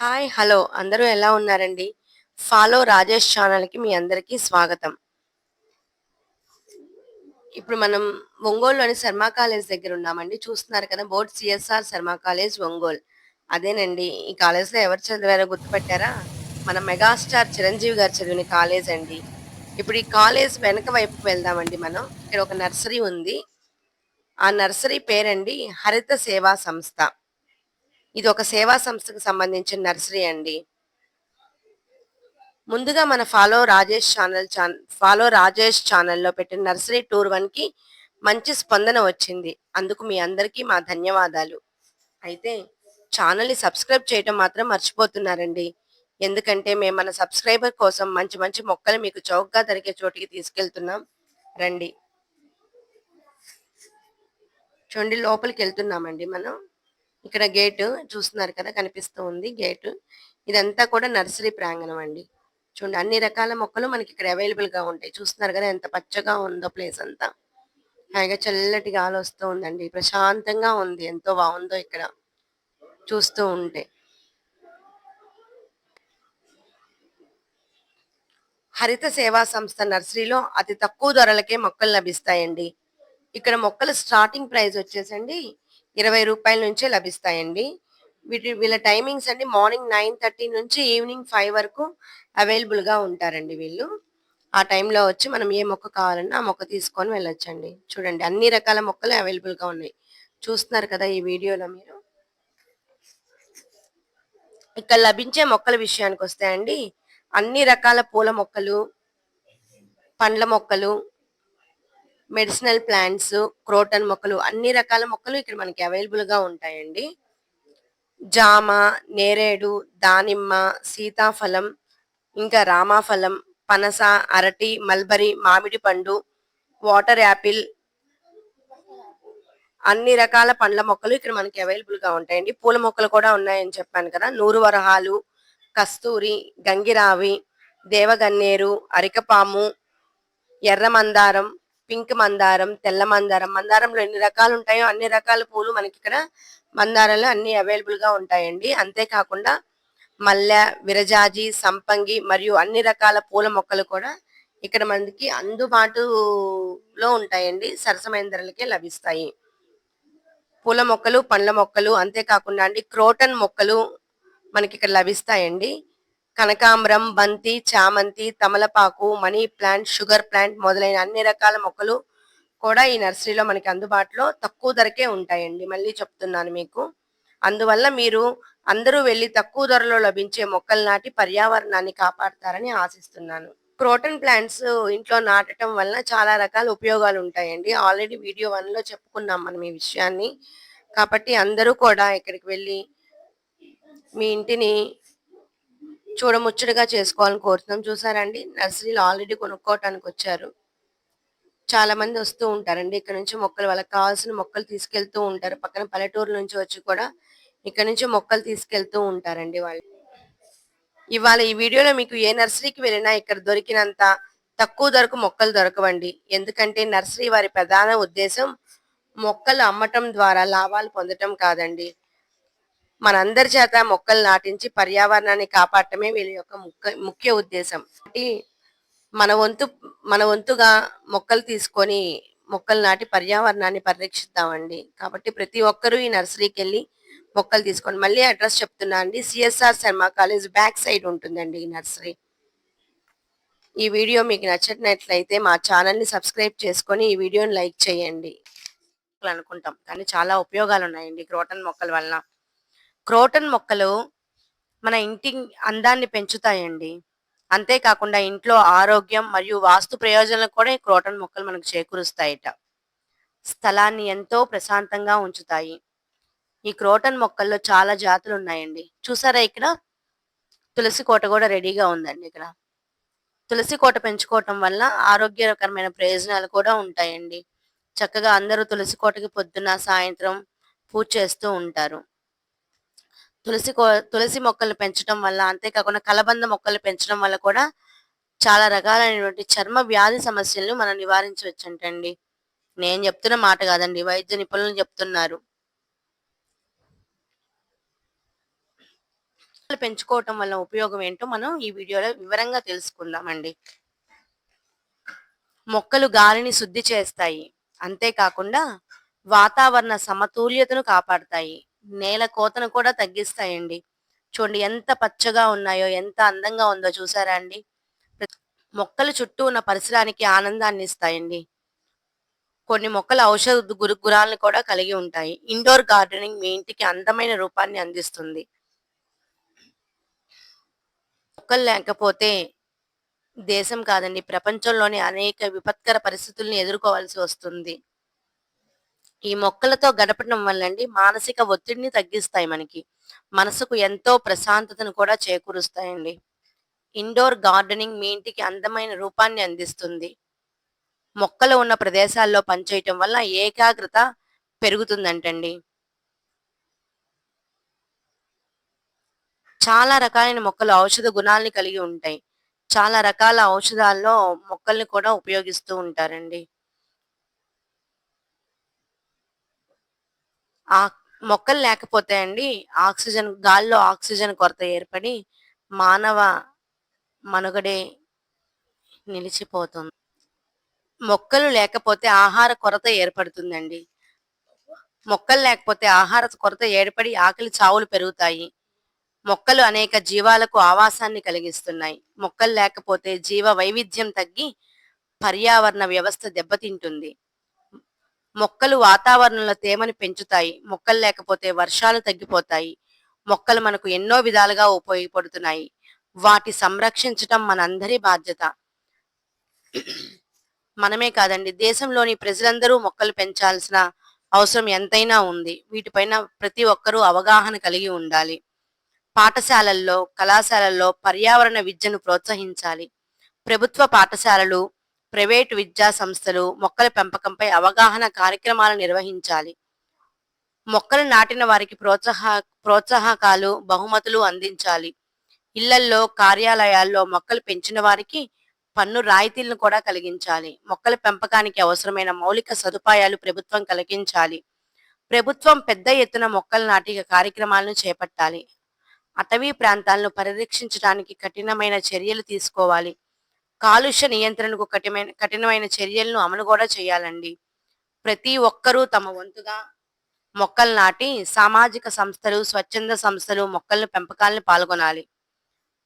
Hi hello. అందరూ ఎలా ఉన్నారండి? ఫాలో రాజేష్ ఛానల్కి మీ అందరికీ స్వాగతం. ఇప్పుడు మనం ఒంగోలులోని శర్మ కాలేజ్ దగ్గర ఉన్నామండి. చూస్తున్నారు కదా board CSR Sharma college Ongole. అదేనండి ఈ కాలేజ్లో ఎవరు చదివారో గుర్తుపెట్టారా? మన మెగాస్టార్ చిరంజీవి గారు చదివిన కాలేజ్ అండి. ఇప్పుడు ఈ కాలేజ్ వెనక వైపు వెళ్దామండి మనం. ఇక్కడ ఒక నర్సరీ ఉంది. ఆ నర్సరీ పేరండి హరిత సేవా సంస్థ. ఇది ఒక సేవా సంస్థకు సంబంధించిన నర్సరీ అండి. ముందుగా మన follow Rajesh channel follow Rajesh ఛానల్లో పెట్టిన నర్సరీ టూర్ వన్కి మంచి స్పందన వచ్చింది. అందుకు మీ అందరికీ మా ధన్యవాదాలు. అయితే ఛానల్ని సబ్స్క్రైబ్ చేయటం మాత్రం మర్చిపోతున్నారండి. ఎందుకంటే మేము మన సబ్స్క్రైబర్ కోసం మంచి మంచి మొక్కలు మీకు చౌకగా దొరికే చోటికి తీసుకెళ్తున్నాం. రండి. చూడండి లోపలికి వెళ్తున్నామండి మనం. ఇక్కడ గేటు చూస్తున్నారు కదా కనిపిస్తూ ఉంది గేటు. ఇదంతా కూడా నర్సరీ ప్రాంగణం అండి. చూడండి అన్ని రకాల మొక్కలు మనకి ఇక్కడ అవైలబుల్గా ఉంటాయి. చూస్తున్నారు కదా ఎంత పచ్చగా ఉందో ప్లేస్ అంతా. హాయిగా చల్లటి గాలి వస్తూ ఉందండి. ప్రశాంతంగా ఉంది ఎంతో బాగుందో ఇక్కడ చూస్తూ ఉంటే. హరిత సేవా సంస్థ నర్సరీలో అతి తక్కువ ధరలకే మొక్కలు లభిస్తాయండి. ఇక్కడ మొక్కల స్టార్టింగ్ ప్రైస్ వచ్చేసండి ఇరవై రూపాయల నుంచే లభిస్తాయండి. వీటి వీళ్ళ టైమింగ్స్ అండి మార్నింగ్ నైన్ థర్టీ నుంచి ఈవినింగ్ ఫైవ్ వరకు అవైలబుల్గా ఉంటారండి వీళ్ళు. ఆ టైంలో వచ్చి మనం ఏ మొక్క కావాలన్నా ఆ మొక్క తీసుకొని వెళ్ళొచ్చండి. చూడండి అన్ని రకాల మొక్కలు అవైలబుల్గా ఉన్నాయి. చూస్తున్నారు కదా ఈ వీడియోలో మీరు. ఇక్కడ లభించే మొక్కల విషయానికి వస్తాయండి అన్ని రకాల పూల మొక్కలు పండ్ల మొక్కలు మెడిసినల్ ప్లాంట్స్ క్రోటన్ మొక్కలు అన్ని రకాల మొక్కలు ఇక్కడ మనకి అవైలబుల్గా ఉంటాయండి. జామ నేరేడు దానిమ్మ సీతాఫలం ఇంకా రామాఫలం పనస అరటి మల్బరీ మామిడి పండు వాటర్ యాపిల్ అన్ని రకాల పండ్ల మొక్కలు ఇక్కడ మనకి అవైలబుల్గా ఉంటాయండి. పూల మొక్కలు కూడా ఉన్నాయని చెప్పాను కదా. నూరు వరహాలు కస్తూరి గంగిరావి దేవగన్నేరు అరికపాము ఎర్ర మందారం పింక్ మందారం తెల్ల మందారం. మందారంలో ఎన్ని రకాలు ఉంటాయో అన్ని రకాల పూలు మనకి ఇక్కడ మందారాలు అన్ని అవైలబుల్గా ఉంటాయండి. అంతేకాకుండా మల్లె విరజాజి సంపంగి మరియు అన్ని రకాల పూల మొక్కలు కూడా ఇక్కడ మనకి అందుబాటులో ఉంటాయండి. సరసమైన ధరలకే లభిస్తాయి. పూల మొక్కలు పండ్ల మొక్కలు అంతేకాకుండా అండి క్రోటన్ మొక్కలు మనకి ఇక్కడ లభిస్తాయండి. కనకాంబరం బంతి చామంతి తమలపాకు మనీ ప్లాంట్ షుగర్ ప్లాంట్ మొదలైన అన్ని రకాల మొక్కలు కూడా ఈ నర్సరీలో మనకి అందుబాటులో తక్కువ ధరకే ఉంటాయండి. మళ్ళీ చెప్తున్నాను మీకు. అందువల్ల మీరు అందరూ వెళ్ళి తక్కువ ధరలో లభించే మొక్కలు నాటి పర్యావరణాన్ని కాపాడతారని ఆశిస్తున్నాను. క్రోటన్ ప్లాంట్స్ ఇంట్లో నాటడం వల్ల చాలా రకాల ఉపయోగాలు ఉంటాయండి. ఆల్రెడీ వీడియో వన్లో చెప్పుకున్నాం మనం ఈ విషయాన్ని. కాబట్టి అందరూ కూడా ఇక్కడికి వెళ్ళి మీ ఇంటిని చూడముచ్చటగా చేసుకోవాలని కోరుతున్నాం. చూసారండి? నర్సరీలో ఆల్రెడీ కొనుక్కోవటానికి వచ్చారు. చాలా మంది వస్తూ ఉంటారండి. ఇక్కడ నుంచి మొక్కలు వాళ్ళకి కావాల్సిన మొక్కలు తీసుకెళ్తూ ఉంటారు. పక్కన పల్లెటూరు నుంచి వచ్చి కూడా ఇక్కడ నుంచి మొక్కలు తీసుకెళ్తూ ఉంటారండి వాళ్ళు. ఇవాళ ఈ వీడియోలో మీకు ఏ నర్సరీకి వెళ్ళినా ఇక్కడ దొరికినంత తక్కువ ధరకు మొక్కలు దొరకవండి. ఎందుకంటే నర్సరీ వారి ప్రధాన ఉద్దేశం మొక్కలు అమ్మటం ద్వారా లాభాలు పొందటం కాదండి. మనందరి చేత మొక్కలు నాటించి పర్యావరణాన్ని కాపాడటమే వీళ్ళ యొక్క ముఖ్య ముఖ్య ఉద్దేశం. కాబట్టి మన వంతు మన వంతుగా మొక్కలు తీసుకొని మొక్కలు నాటి పర్యావరణాన్ని పరిరక్షిద్దామండి. కాబట్టి ప్రతి ఒక్కరూ ఈ నర్సరీకి వెళ్ళి మొక్కలు తీసుకోండి. మళ్ళీ అడ్రస్ చెప్తున్నా అండి. CSR Sharma college back side ఉంటుందండి ఈ నర్సరీ. ఈ వీడియో మీకు నచ్చినట్లయితే మా ఛానల్ని సబ్స్క్రైబ్ చేసుకొని ఈ వీడియోని లైక్ చేయండి. అనుకుంటాం. కానీ చాలా ఉపయోగాలు ఉన్నాయండి క్రోటన్ మొక్కల వలన. క్రోటన్ మొక్కలు మన ఇంటి అందాన్ని పెంచుతాయండి. అంతేకాకుండా ఇంట్లో ఆరోగ్యం మరియు వాస్తు ప్రయోజనాలు కూడా ఈ క్రోటన్ మొక్కలు మనకు చేకూరుస్తాయట. స్థలాన్ని ఎంతో ప్రశాంతంగా ఉంచుతాయి. ఈ క్రోటన్ మొక్కల్లో చాలా జాతులు ఉన్నాయండి. చూసారా ఇక్కడ? తులసి కోట కూడా రెడీగా ఉందండి ఇక్కడ. తులసి కోట పెంచుకోవటం వల్ల ఆరోగ్యకరమైన ప్రయోజనాలు కూడా ఉంటాయండి. చక్కగా అందరూ తులసి కోటకి పొద్దున సాయంత్రం పూజ చేస్తూ ఉంటారు. తులసి తులసి మొక్కలు పెంచడం వల్ల అంతేకాకుండా కలబంద మొక్కలు పెంచడం వల్ల కూడా చాలా రకాలైనటువంటి చర్మ వ్యాధి సమస్యలను మనం నివారించవచ్చు అంటండి నేను చెప్తున్న మాట కాదండి వైద్య నిపుణులు చెప్తున్నారు. మొక్కలు పెంచుకోవటం వల్ల ఉపయోగం ఏంటో మనం ఈ వీడియోలో వివరంగా తెలుసుకుందామండి. మొక్కలు గాలిని శుద్ధి చేస్తాయి అంతేకాకుండా వాతావరణ సమతుల్యతను కాపాడతాయి. నేల కోతను కూడా తగ్గిస్తాయండి. చూడండి ఎంత పచ్చగా ఉన్నాయో ఎంత అందంగా ఉందో చూసారా అండి? మొక్కలు చుట్టూ ఉన్న పరిసరానికి ఆనందాన్ని ఇస్తాయండి. కొన్ని మొక్కలు ఔషధ గురు గురాలను కూడా కలిగి ఉంటాయి. ఇండోర్ గార్డెనింగ్ మీ ఇంటికి అందమైన రూపాన్ని అందిస్తుంది. మొక్కలు లేకపోతే దేశం కాదండి ప్రపంచంలోని అనేక విపత్కర పరిస్థితుల్ని ఎదుర్కోవాల్సి వస్తుంది. ఈ మొక్కలతో గడపడం వల్లండి మానసిక ఒత్తిడిని తగ్గిస్తాయి మనకి. మనసుకు ఎంతో ప్రశాంతతను కూడా చేకూరుస్తాయండి. ఇండోర్ గార్డెనింగ్ మీ ఇంటికి అందమైన రూపాన్ని అందిస్తుంది. మొక్కలు ఉన్న ప్రదేశాల్లో పనిచేయటం వల్ల ఏకాగ్రత పెరుగుతుందంటండి. చాలా రకాలైన మొక్కలు ఔషధ గుణాలని కలిగి ఉంటాయి. చాలా రకాల ఔషధాల్లో మొక్కల్ని కూడా ఉపయోగిస్తూ ఉంటారండి. ఆ మొక్కలు లేకపోతే అండి ఆక్సిజన్ గాల్లో ఆక్సిజన్ కొరత ఏర్పడి మానవ మనుగడే నిలిచిపోతుంది. మొక్కలు లేకపోతే ఆహార కొరత ఏర్పడుతుందండి. మొక్కలు లేకపోతే ఆహార కొరత ఏర్పడి ఆకలి చావులు పెరుగుతాయి. మొక్కలు అనేక జీవాలకు ఆవాసాన్ని కలిగిస్తున్నాయి. మొక్కలు లేకపోతే జీవ వైవిధ్యం తగ్గి పర్యావరణ వ్యవస్థ దెబ్బతింటుంది. మొక్కలు వాతావరణంలో తేమని పెంచుతాయి. మొక్కలు లేకపోతే వర్షాలు తగ్గిపోతాయి. మొక్కలు మనకు ఎన్నో విధాలుగా ఉపయోగపడుతున్నాయి. వాటి సంరక్షించటం మనందరి బాధ్యత. మనమే కాదండి దేశంలోని ప్రజలందరూ మొక్కలు పెంచాల్సిన అవసరం ఎంతైనా ఉంది. వీటిపైన ప్రతి ఒక్కరూ అవగాహన కలిగి ఉండాలి. పాఠశాలల్లో కళాశాలల్లో పర్యావరణ విద్యను ప్రోత్సహించాలి. ప్రభుత్వ పాఠశాలలు ప్రైవేటు విద్యా సంస్థలు మొక్కల పెంపకంపై అవగాహన కార్యక్రమాలు నిర్వహించాలి. మొక్కలు నాటిన వారికి ప్రోత్సాహ ప్రోత్సాహకాలు బహుమతులు అందించాలి. ఇళ్ళల్లో కార్యాలయాల్లో మొక్కలు పెంచిన వారికి పన్ను రాయితీలను కూడా కలిగించాలి. మొక్కల పెంపకానికి అవసరమైన మౌలిక సదుపాయాలు ప్రభుత్వం కలిగించాలి. ప్రభుత్వం పెద్ద ఎత్తున మొక్కలు నాటి కార్యక్రమాలను చేపట్టాలి. అటవీ ప్రాంతాలను పరిరక్షించడానికి కఠినమైన చర్యలు తీసుకోవాలి. కాలుష్య నియంత్రణకు కఠినమైన కఠినమైన చర్యలను అమలు కూడా చేయాలండి. ప్రతి ఒక్కరూ తమ వంతుగా మొక్కలు నాటి సామాజిక సంస్థలు స్వచ్ఛంద సంస్థలు మొక్కలను పెంపకాలను పాల్గొనాలి.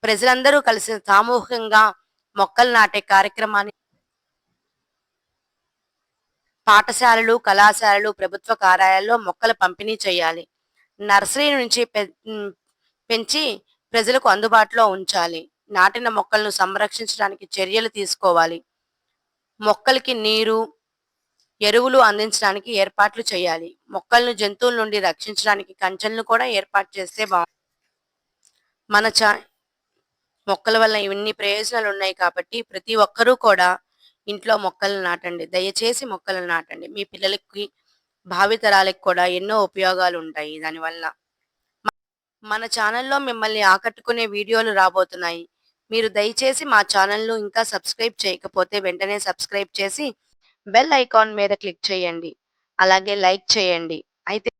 ప్రజలందరూ కలిసి సామూహికంగా మొక్కలు నాటే కార్యక్రమాన్ని పాఠశాలలు కళాశాలలు ప్రభుత్వ కార్యాలయాల్లో మొక్కలు పంపిణీ చేయాలి. నర్సరీ నుంచి పెంచి ప్రజలకు అందుబాటులో ఉంచాలి. నాటిన మొక్కలను సంరక్షించడానికి చర్యలు తీసుకోవాలి. మొక్కలకి నీరు ఎరువులు అందించడానికి ఏర్పాట్లు చేయాలి. మొక్కలను జంతువుల నుండి రక్షించడానికి కంచెలను కూడా ఏర్పాటు చేస్తే బాగు మన చా మొక్కల వల్ల ఇవన్నీ ప్రయోజనాలు ఉన్నాయి కాబట్టి ప్రతి ఒక్కరూ కూడా ఇంట్లో మొక్కలు నాటండి. దయచేసి మొక్కలు నాటండి. మీ పిల్లలకి భావితరాలకు కూడా ఎన్నో ఉపయోగాలు ఉంటాయి. దానివల్ల మన ఛానల్లో మిమ్మల్ని ఆకట్టుకునే వీడియోలు రాబోతున్నాయి. మీరు దయచేసి మా ఛానల్ను ఇంకా సబ్స్క్రైబ్ చేయకపోతే వెంటనే సబ్స్క్రైబ్ చేసి బెల్ ఐకాన్ మీద క్లిక్ చేయండి. అలాగే లైక్ చేయండి. అయితే